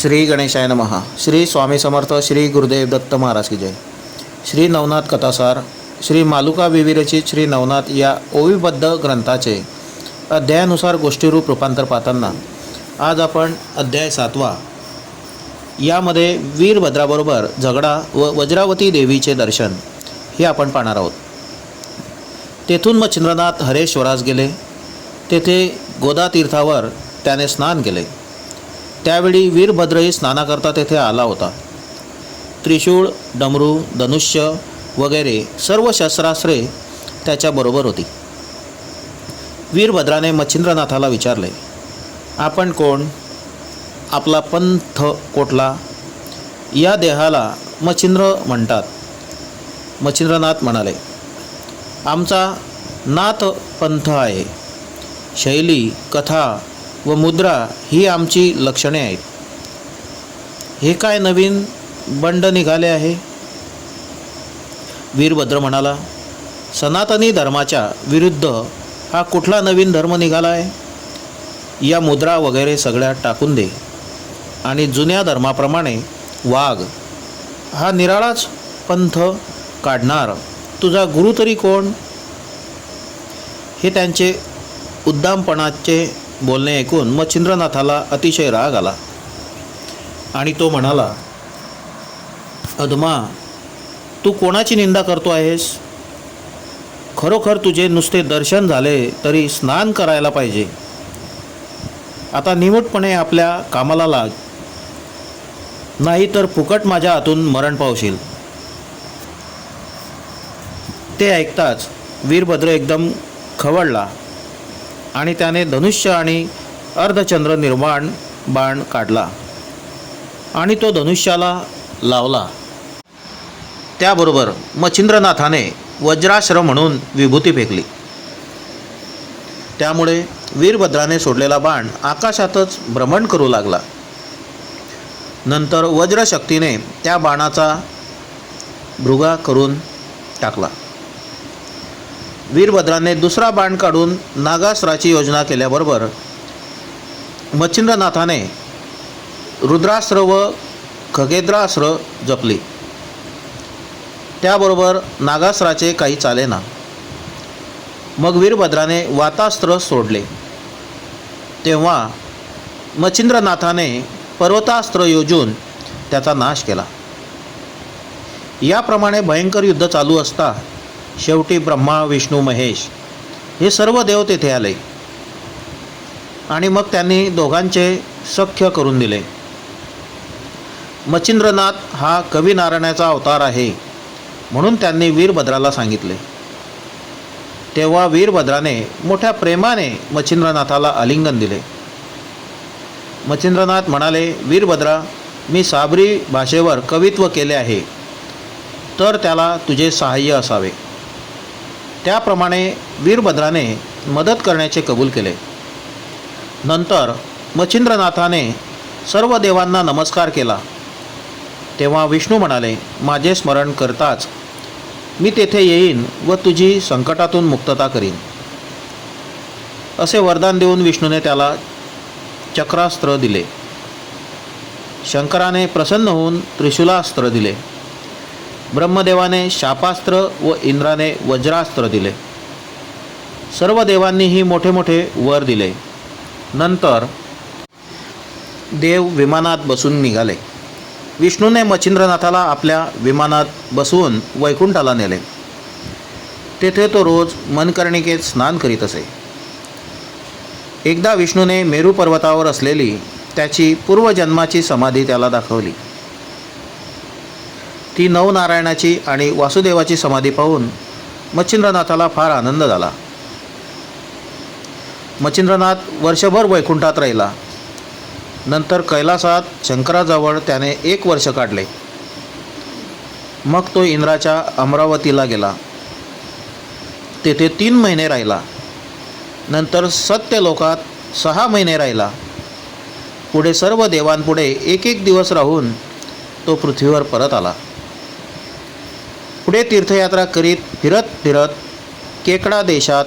श्री गणेशाय नमहा श्री स्वामी समर्थ श्री गुरुदेव दत्त महाराज की जय. श्री नवनाथ कथासार श्री मालुका विविरचित श्री नवनाथ या ओवीबद्ध ग्रंथाचे अध्यायानुसार गोष्टीरूप रूपांतर पाहताना आज आपण अध्याय सातवा. यामध्ये वीरभद्राबरोबर झगडा व वज्रावती देवीचे दर्शन हे आपण पाहणार आहोत. तेथून मच्छिंद्रनाथ हरेश्वरास गेले. तेथे गोदा तीर्थावर त्याने स्नान केले. त्यावेळी वीरभद्रही स्नानाकरता तेथे आला होता. त्रिशूळ डमरू धनुष्य वगैरे सर्व शस्त्रास्त्रे त्याच्याबरोबर होती. वीरभद्राने मच्छिंद्रनाथाला विचारले आपण कोण? आपला पंथ कोटला या देहाला मच्छिंद्र म्हणतात. मच्छिंद्रनाथ म्हणाले आमचा नाथ पंथ आहे. शैली कथा व मुद्रा ही आमची लक्षणे आहेत. हे काय नवीन बंड निघाले आहे? वीरभद्र म्हणाला सनातनी धर्माच्या विरुद्ध हा कुठला नवीन धर्म निघाला आहे? या मुद्रा वगैरे सगळ्या टाकून दे. आणि जुन्या धर्माप्रमाणे वाघ हा निराळाच पंथ काढणार. तुझा गुरु तरी कोण? हे त्यांचे उद्दामपणाचे बोलणे ऐकून मच्छिंद्रनाथाला अतिशय राग आला. आणि तो म्हणाला अधमा तू कोणाची निंदा करतो आहेस? खरोखर तुझे नुसते दर्शन झाले तरी स्नान करायला पाहिजे. आता निमूटपणे आपल्या कामाला लाग. नाही तर फुकट माझ्या हातून मरण पावशील. ते ऐकताच वीरभद्र एकदम खवळला. आणि त्याने धनुष्य आणि अर्धचंद्र निर्माण बाण काढला. आणि तो धनुष्याला लावला. त्याबरोबर मच्छिंद्रनाथाने वज्राश्र म्हणून विभूती फेकली. त्यामुळे वीरभद्राने सोडलेला बाण आकाशातच भ्रमण करू लागला. नंतर वज्रशक्तीने त्या बाणाचा भृगा करून टाकला. वीरभद्राने दुसरा बाण काढून नागास्त्राची योजना केल्याबरोबर मच्छिंद्रनाथाने रुद्रास्त्र व खगेद्रास्त्र जपली. त्याबरोबर नागास्त्राचे काही चालेना मग वीरभद्राने वातास्त्र सोडले. तेव्हा मच्छिंद्रनाथाने पर्वतास्त्र योजून त्याचा नाश केला. याप्रमाणे भयंकर युद्ध चालू असता शेवटी ब्रह्मा विष्णू महेश हे सर्व देव तेथे आले. आणि मग त्यांनी दोघांचे सख्य करून दिले. मच्छिंद्रनाथ हा कवी नारायणाचा अवतार आहे म्हणून त्यांनी वीरभद्राला सांगितले. तेव्हा वीरभद्राने मोठ्या प्रेमाने मच्छिंद्रनाथाला आलिंगन दिले. मच्छिंद्रनाथ म्हणाले वीरभद्रा मी साबरी भाषेवर कवित्व केले आहे तर त्याला तुझे सहाय्य असावे. त्याप्रमाणे वीरभद्राने मदत करण्याचे कबूल केले. नंतर मच्छिंद्रनाथाने सर्व देवांना नमस्कार केला. तेव्हा विष्णू म्हणाले माझे स्मरण करताच मी तेथे येईन व तुझी संकटातून मुक्तता करीन. असे वरदान देऊन विष्णूने त्याला चक्रास्त्र दिले. शंकराने प्रसन्न होऊन त्रिशूलास्त्र दिले. ब्रह्मदेवाने शापास्त्र व इंद्राने वज्रास्त्र दिले. सर्व देवांनीही मोठे मोठे वर दिले. नंतर देव विमानात बसून निघाले. विष्णूने मच्छिंद्रनाथाला आपल्या विमानात बसवून वैकुंठाला नेले. तेथे तो रोज मनकर्णिकेत स्नान करीत असे. एकदा विष्णूने मेरू पर्वतावर असलेली त्याची पूर्वजन्माची समाधी त्याला दाखवली. ती नवनारायणाची आणि वासुदेवाची समाधी पाहून मच्छिंद्रनाथाला फार आनंद झाला. मच्छिंद्रनाथ वर्षभर वैकुंठात राहिला. नंतर कैलासात शंकराजवळ त्याने एक वर्ष काढले. मग तो इंद्राच्या अमरावतीला गेला. तेथे तीन महिने राहिला. नंतर सत्यलोकात सहा महिने राहिला. पुढे सर्व देवांपुढे एक एक दिवस राहून तो पृथ्वीवर परत आला. पुढे तीर्थयात्रा करीत फिरत फिरत केकडा देशात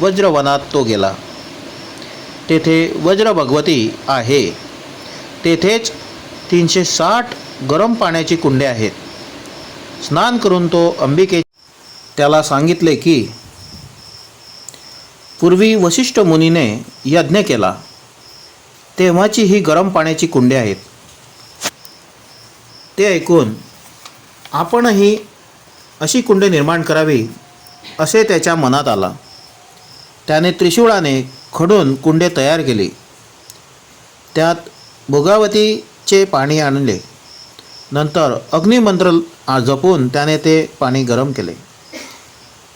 वज्रवनात तो गेला. तेथे वज्र भगवती आहे. तेथेच तीनशे साठ गरम पाण्याची कुंडे आहेत. स्नान करून तो अंबिके त्याला सांगितले की पूर्वी वशिष्ठ मुनीने यज्ञ केला. तेव्हाची ही गरम पाण्याची कुंडे आहेत. ते ऐकून आपणही अशी कुंडे निर्माण करावी असे त्याच्या मनात आला. त्याने त्रिशूळाने खडून कुंडे तयार केली. त्यात भोगावतीचे पाणी आणले. नंतर अग्निमंत्र जपून त्याने ते पाणी गरम केले.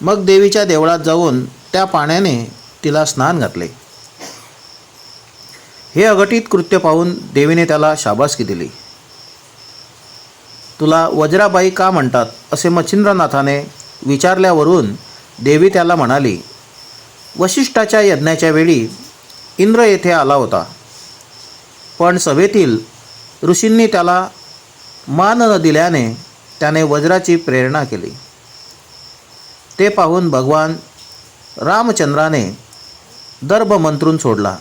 मग देवीच्या देवळात जाऊन त्या पाण्याने तिला स्नान घातले. हे अघटित कृत्य पाहून देवीने त्याला शाबासकी दिली. तुला वज्राबाई का म्हणतात? असे मच्छिंद्रनाथाने विचारल्यावरून देवी त्याला म्हणाली वशिष्ठाच्या यज्ञाच्या वेळी इंद्र येथे आला होता. पण सभेतील ऋषींनी त्याला मान न दिल्याने त्याने वज्राची प्रेरणा केली. ते पाहून भगवान रामचंद्राने दर्भ मंत्रून सोडला.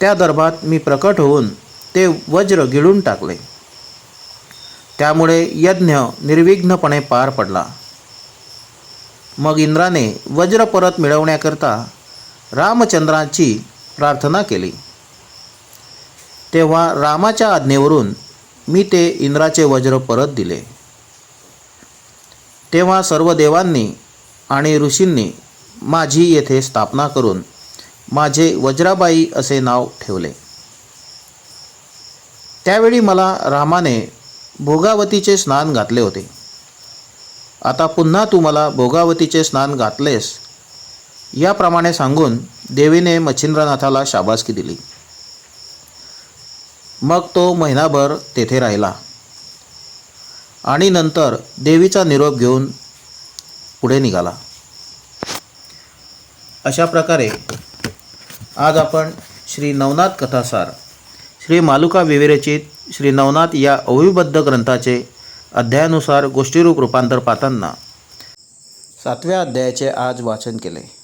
त्या दर्भात मी प्रकट होऊन ते वज्र गिळून टाकले. त्यामुळे यज्ञ निर्विघ्नपणे पार पडला. मग इंद्राने वज्र परत मिळवण्याकरता रामचंद्राची प्रार्थना केली. तेव्हा रामाच्या आज्ञेवरून मी ते इंद्राचे वज्र परत दिले. तेव्हा सर्व देवांनी आणि ऋषींनी माझी येथे स्थापना करून माझे वज्राबाई असे नाव ठेवले. त्यावेळी मला रामाने भोगावतीचे स्नान घातले होते. आता पुन्हा तू मला भोगावतीचे स्नान घातलेस. याप्रमाणे सांगून देवीने मच्छिंद्रनाथाला शाबासकी दिली. मग तो महिनाभर तेथे राहिला. आणि नंतर देवीचा निरोप घेऊन पुढे निघाला. अशा प्रकारे आज आपण श्री नवनाथ कथासार श्री मालुका विविरचित श्री नवनाथ या अविबद्ध ग्रंथाचे अध्यायानुसार गोष्टीरूप रूपांतर पाहताना सातव्या अध्यायाचे आज वाचन केले.